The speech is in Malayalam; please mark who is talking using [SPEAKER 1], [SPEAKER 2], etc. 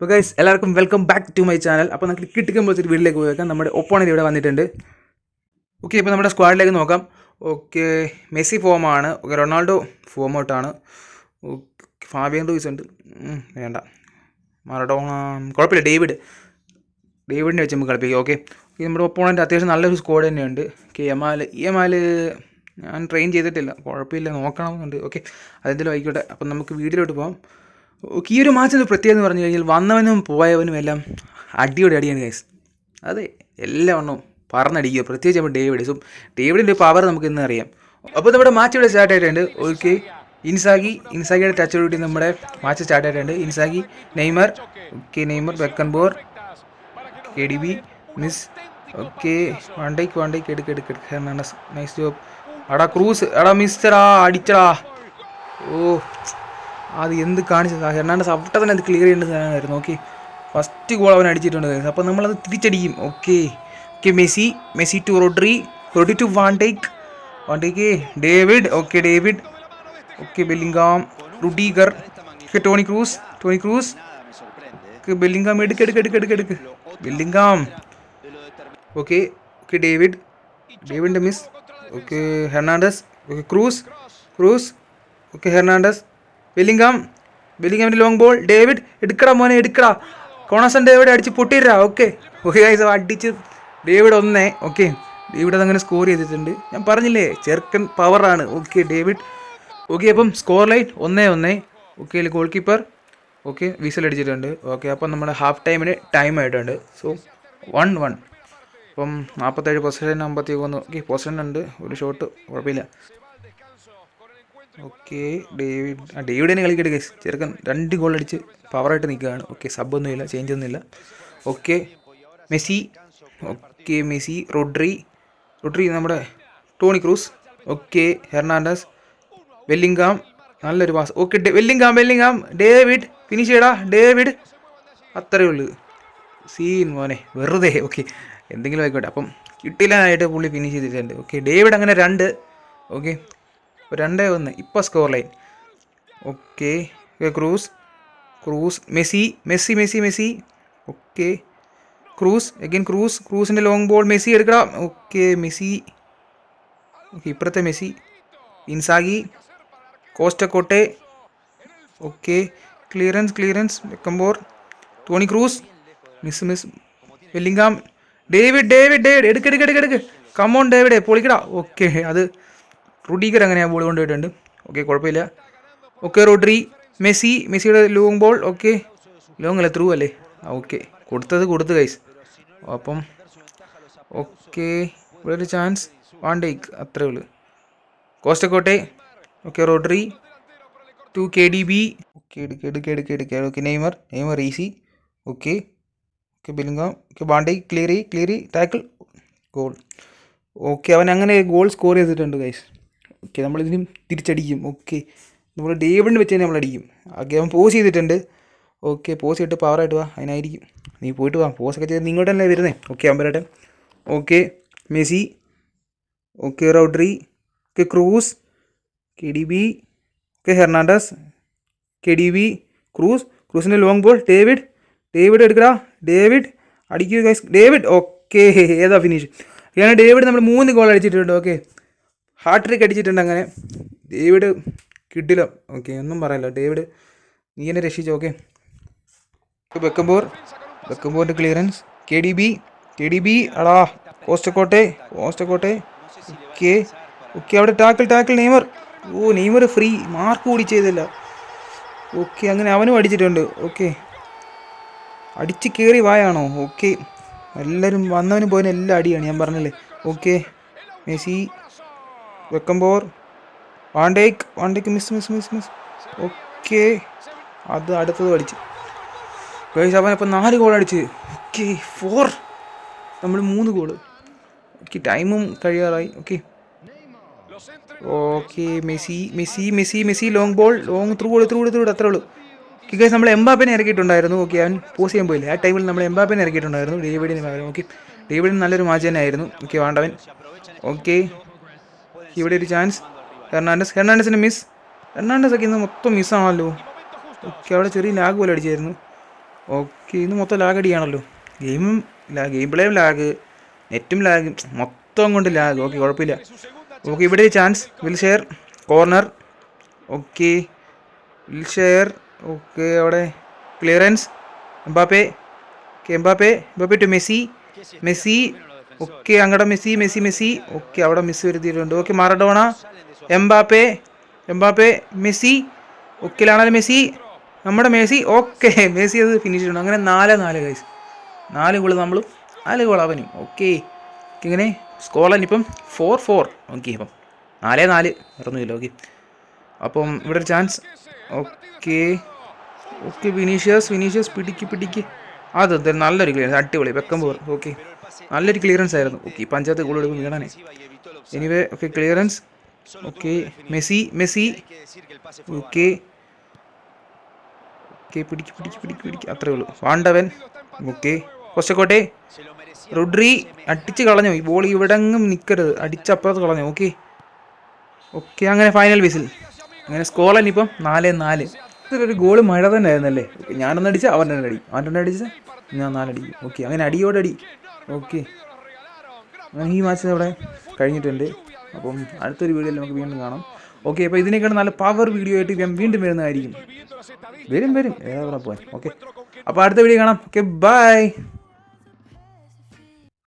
[SPEAKER 1] അപ്പോൾ ഗൈസ് എല്ലാവർക്കും welcome back to my channel അപ്പോൾ നമുക്ക് കിട്ടിക്കുമ്പോൾ ഒരു വീട്ടിലേക്ക് പോയേക്കാം. നമ്മുടെ ഒപ്പോണന്റ് ഇവിടെ വന്നിട്ടുണ്ട്. ഓക്കെ ഇപ്പോൾ നമ്മുടെ സ്ക്വാഡിലേക്ക് നോക്കാം. ഓക്കെ മെസ്സി ഫോമാണ് ഓക്കെ റൊണാൾഡോ ഫോം ഔട്ടാണ് ഫാബിയൻ റൂയിസ് ഉണ്ട്. വേണ്ട. മറഡോണ കുഴപ്പമില്ല. ഡേവിഡ്. ഡേവിഡിനെ വെച്ച് നമുക്ക് കളിപ്പിക്കാം. ഓക്കെ നമ്മുടെ ഒപ്പോണന്റ് അത്യാവശ്യം നല്ലൊരു സ്കോഡ് തന്നെയുണ്ട്. ഓക്കെ എമാൽ എം എമാൽ ഞാൻ ട്രെയിൻ ചെയ്തിട്ടില്ല. കുഴപ്പമില്ല നോക്കണമെന്നുണ്ട്. ഓക്കെ അതെന്തെങ്കിലും ആയിക്കോട്ടെ. അപ്പം നമുക്ക് വീഡിയോയിലോട്ട് പോകാം ഈ ഒരു മാച്ചിന്റെ പ്രത്യേകത എന്ന് പറഞ്ഞു കഴിഞ്ഞാൽ വന്നവനും പോയവനും എല്ലാം അടിയോടെ അടിയാണ് ഗൈസ് അതെ എല്ലാ എണ്ണവും പറന്നടിക്കുക. പ്രത്യേകിച്ച് നമ്മൾ ഡേവിഡ് സോ ഡേവിഡിന്റെ പവർ നമുക്ക് ഇന്ന് അറിയാം. അപ്പോൾ നമ്മുടെ മാച്ച് ഇവിടെ സ്റ്റാർട്ട് ആയിട്ടുണ്ട്. ഓക്കെ ഇൻസാഗി ഇൻസാഗിയുടെ ടച്ച് കൂട്ടി നമ്മുടെ മാച്ച് സ്റ്റാർട്ട് ആയിട്ടുണ്ട്. Inzaghi Neymar okay Neymar Beckenbauer K D B miss okay van Dijk van Dijk എടുക്ക് എടുക്ക് എടുക്ക്. നൈസ് ജോബ് അടാ ക്രൂസ് അടാ മിസ്റ്ററാ അടിച്ചടാ. ഓ അത് എന്ത് കാണിച്ചത് ഹെർണാണ്ടസ് അവിടെ തന്നെ അത് ക്ലിയർ ചെയ്യേണ്ട സാധനമായിരുന്നു ഓക്കെ ഫസ്റ്റ് ഗോൾ അവൻ അടിച്ചിട്ടുണ്ട് അപ്പോൾ നമ്മളത് തിരിച്ചടിക്കും. Okay okay Messi. Messi to Rodri. Rodri to van Dijk van Dijk David. Okay David. Okay Bellingham. Rudiger. Okay Toni Kroos. Toni Kroos. Okay Bellingham എടുക്ക് എടുക്ക് എടുക്ക് എടുക്ക് എടുക്ക്. Bellingham. Okay okay David. ഡേവിഡിന്റെ miss okay Hernandez. Okay Kroos. Kroos. Okay Hernandez. Bellingham ബെല്ലിംഗാമിന്റെ long ball David എടുക്കടാ മോനെ എടുക്കടാ. കോണസൺ ഡേവിഡ് അടിച്ച് പൊട്ടിയിരാ ഓക്കെ ഓക്കെ അടിച്ച് ഡേവിഡ് ഒന്നേ. ഓക്കെ ഡേവിഡ് അതങ്ങനെ സ്കോർ ചെയ്തിട്ടുണ്ട്. ഞാൻ പറഞ്ഞില്ലേ ചെറുക്കൻ പവറാണ് ഓക്കെ ഡേവിഡ്. ഓക്കെ അപ്പം സ്കോർ ലൈൻ ഒന്നേ ഒന്നേ. Okay goal keeper okay whistle അടിച്ചിട്ടുണ്ട്. ഓക്കെ അപ്പം നമ്മുടെ ഹാഫ് ടൈമിന് ടൈം ആയിട്ടുണ്ട്. സോ വൺ വൺ അപ്പം നാൽപ്പത്തേഴ് പൊസിഷൻ അമ്പത്തി ഒന്ന് ഓക്കെ പൊസിഷൻ ഉണ്ട്. ഒരു ഷോട്ട് കുഴപ്പമില്ല. ഓക്കെ ഡേവിഡ് ആ ഡേവിഡ് തന്നെ കളിക്കട്ടെ ഗൈസ് ചെറുക്കൻ രണ്ട് ഗോൾ അടിച്ച് പവറായിട്ട് നിൽക്കുകയാണ്. ഓക്കെ സബ് ഒന്നുമില്ല ചേഞ്ച് ഒന്നുമില്ല. Okay Messi okay Messi Rodri. Rodri നമ്മുടെ ടോണി ക്രൂസ്. Okay Hernandez. വെല്ലിംഗാം നല്ലൊരു പാസ് ഓക്കെ വെല്ലിംഗാം വെല്ലിംഗാം ഡേവിഡ് ഫിനിഷ് ചെയ്യടാ. ഡേവിഡ്. അത്രയേ ഉള്ളൂ. സീൻ മോനെ വെറുതെ. ഓക്കെ എന്തെങ്കിലും ആയിക്കോട്ടെ. അപ്പം കിട്ടില്ലാനായിട്ട് പുള്ളി ഫിനിഷ് ചെയ്തിട്ടുണ്ട്. ഓക്കെ ഡേവിഡ് അങ്ങനെ രണ്ട്. ഓക്കെ രണ്ടേ ഒന്ന്. ഇപ്പോൾ score line okay Kroos. Kroos. Messi. Messi Messi Messi. Okay Kroos. Again Kroos. ക്രൂസിന്റെ long ball Messi എടുക്കണം. Okay Messi. ഓക്കെ ഇപ്പുറത്തെ Messi. Inzaghi. കോസ്റ്റക്കോട്ടെ. Okay clearance clearance. വെക്കമ്പോർ. Toni Kroos. Miss miss വെല്ലിങ്കാം. David David David. എടുക്ക് എടുക്ക് എടുക്ക് എടുക്ക്. Come on David. പൊളിക്കടാ. ഓക്കെ അത് റുഡീഗർ അങ്ങനെ ബോൾ കൊണ്ടുപോയിട്ടുണ്ട്. ഓക്കെ കുഴപ്പമില്ല. ഓക്കെ റോഡ്രി മെസ്സി മെസ്സിയുടെ ലോങ് ബോൾ ഓക്കെ ലോങ് അല്ല ത്രൂ അല്ലേ? ഓക്കെ കൊടുത്തത് കൊടുത്ത് കൈസ് അപ്പം ഓക്കെ ഇവിടെ ഒരു ചാൻസ് വാണ്ടേക്ക് അത്രേ ഉള്ളൂ. Costacurta okay Rodri. To K D B okay എടുക്കുക എടുക്കുക എടുക്കുക എടുക്കുക okay Neymar Neymar easy okay okay Bellingham okay ബാണ്ടേ ക്ലിയറി ക്ലിയർ ചെയ് ടാക്കിൾ ഗോൾ ഓക്കെ അവൻ അങ്ങനെ ഗോൾ സ്കോർ ചെയ്തിട്ടുണ്ട് ഗൈസ് ഓക്കെ നമ്മളിതിനും തിരിച്ചടിക്കും. ഓക്കെ നമ്മൾ ഡേവിഡിന് വെച്ച് തന്നെ നമ്മളടിക്കും. ഓക്കെ അവൻ പോസ് ചെയ്തിട്ടുണ്ട്. ഓക്കെ പോസ് ചെയ്തിട്ട് പവറായിട്ട് വാ അതിനായിരിക്കും. നീ പോയിട്ട് വാ പോസൊക്കെ ചെയ്ത് നിങ്ങോട്ട് തന്നെ വരുന്നേ. Okay അമ്പരട്ടെ okay Messi. Okay Rodri. Okay Kroos. K D B okay Hernandez. K D B Kroos. ക്രൂസിന്റെ long ball David. David എടുക്കടാ. ഡേവിഡ്. അടിക്കുക ഡേവിഡ്. ഓക്കെ ഏതാ ഫിനിഷ് അങ്ങനെ ഡേവിഡ് നമ്മൾ മൂന്ന് ഗോൾ അടിച്ചിട്ടുണ്ട്. ഓക്കെ ഹാർട്ട് ട്രിക്ക് അടിച്ചിട്ടുണ്ട് അങ്ങനെ. ഡേവിഡ് കിട്ടില്ല ഓക്കെ ഒന്നും പറയല്ല. ഡേവിഡ് നീ എന്നെ രക്ഷിച്ചു okay Beckenbauer ബെക്കംബോറിന്റെ clearance K D B K D B അടാ കോസ്റ്റക്കോട്ടെ കോസ്റ്റക്കോട്ടെ. ഓക്കെ ഓക്കെ അവിടെ ടാക്കിൾ ടാക്കിൾ നെയ്മർ. ഓ നെയ്മർ ഫ്രീ മാർക്ക് കൂടി ചെയ്തില്ല. ഓക്കെ അങ്ങനെ അവനും അടിച്ചിട്ടുണ്ട്. ഓക്കെ അടിച്ച് കയറി വായാണോ? ഓക്കെ എല്ലാവരും വന്നവനും പോയതിനും എല്ലാം അടിയാണ് ഞാൻ പറഞ്ഞല്ലേ? Okay Messi Beckenbauer van Dijk van Dijk miss miss miss miss okay അത് അടുത്തത് അടിച്ച് ഗൈസ് അവൻ അപ്പം നാല് ഗോൾ അടിച്ച്. ഓക്കെ ഫോർ നമ്മൾ മൂന്ന് ഗോൾ ഓക്കെ ടൈമും കഴിയാറായി. Okay okay Messi Messi Messi Messi long ball long through through through അത്രേ ഉള്ളൂ. ഗൈസ് നമ്മൾ എംബാപ്പിനെ ഇറക്കിയിട്ടുണ്ടായിരുന്നു. ഓക്കെ അവൻ പോസ് ചെയ്യാൻ പോയില്ല. ആ ടൈമിൽ നമ്മൾ എംബാപ്പിനെ ഇറക്കിയിട്ടുണ്ടായിരുന്നു. ഡേവിഡിന് ഓക്കെ ഡേവിഡിന് നല്ലൊരു തന്നെ ആയിരുന്നു ഓക്കെ വേണ്ടവൻ. ഓക്കെ ഇവിടെ ഒരു ചാൻസ് ഹെർണാണ്ടസ് ഹെർണാണ്ടസിന്റെ മിസ് ഹെർണാണ്ടസ് ഒക്കെ ഇന്ന് മൊത്തം മിസ്സാണല്ലോ ഓക്കെ അവിടെ ചെറിയ ലാഗ് പോലെ അടിച്ചായിരുന്നു. ഓക്കെ ഇന്ന് മൊത്തം ലാഗ് അടിയാണല്ലോ. ഗെയിമും ലാഗ് ഗെയിം പ്ലേയും ലാഗ് നെറ്റും ലാഗ് മൊത്തം കൊണ്ട് ലാഗ് ഓക്കെ കുഴപ്പമില്ല. ഓക്കെ ഇവിടെ chance Wilshere corner okay Wilshere okay അവിടെ clearance Mbappe Mbappe Mbappe to Messi Messi okay അങ്ങടെ മെസ്സി മെസ്സി മെസ്സി. ഓക്കെ അവിടെ മിസ് വരുത്തിയിട്ടുണ്ട്. Okay Maradona Mbappe Mbappe Messi. Okay Lionel Messi. നമ്മുടെ മെസ്സി. ഓക്കെ മെസ്സി അത് ഫിനിഷ് ചെയ്യണം അങ്ങനെ നാല് നാല് ഗൈസ് നാല് ഗോൾ നമ്മളും നാല് ഗോൾ അവനും. ഓക്കെ. ഇങ്ങനെ സ്കോർ ഇപ്പം ഫോർ ഫോർ ഓക്കെ അപ്പം നാലേ നാല്. ഇറന്നില്ല ഓക്കെ. അപ്പം ഇവിടെ ഒരു chance okay. Okay Vinicius Vinicius പിടിക്ക് പിടിക്ക്. അത് നല്ലൊരു ക്ലിയറൻസ് അടിപൊളി. വെക്കം പോർ ഓക്കെ നല്ലൊരു ക്ലിയറൻസ് ആയിരുന്നു. ഓക്കെ പഞ്ചായത്ത് ഗോൾ എടുക്കും വീണാനെ anyway okay clearance okay Messi Messi. Okay okay പിടിക്ക് പിടിക്ക് പിടിക്ക് പിടിക്ക്. അത്രേ ഉള്ളൂ. വാണ്ടവൻ. ഓക്കെ കൊച്ചക്കോട്ടെ റുഡ്രി അടിച്ച് കളഞ്ഞു. ഈ ബോൾ ഇവിടെങ്ങും നിൽക്കരുത് അടിച്ചപ്പുറത്ത് കളഞ്ഞു. ഓക്കെ ഓക്കെ അങ്ങനെ ഫൈനൽ വിസിൽ അങ്ങനെ സ്കോർ തന്നെ ഇപ്പം നാല് നാല്. ഇതിലൊരു ഗോൾ മഴ തന്നെ ആയിരുന്നല്ലേ? ഞാനൊന്ന് അടിച്ച അവൻ തന്നെ അടി. അവൻ തന്നെ അടിച്ച? ഞാൻ നാലടി. ഓക്കെ അങ്ങനെ അടിയോടടി ഓക്കെ. അങ്ങനെ ഈ മാച്ച് അവിടെ കഴിഞ്ഞിട്ടുണ്ട്. അപ്പം അടുത്തൊരു വീഡിയോയിൽ നമുക്ക് വീണ്ടും കാണാം. ഓക്കെ അപ്പോൾ ഇതിനേക്കാൾ നല്ല പവർ വീഡിയോ ആയിട്ട് ഞാൻ വീണ്ടും വരുന്നതായിരിക്കും. വരും വരും. ഏതാ പോകാൻ ഓക്കെ. അപ്പോൾ അടുത്ത വീഡിയോ കാണാം. Okay bye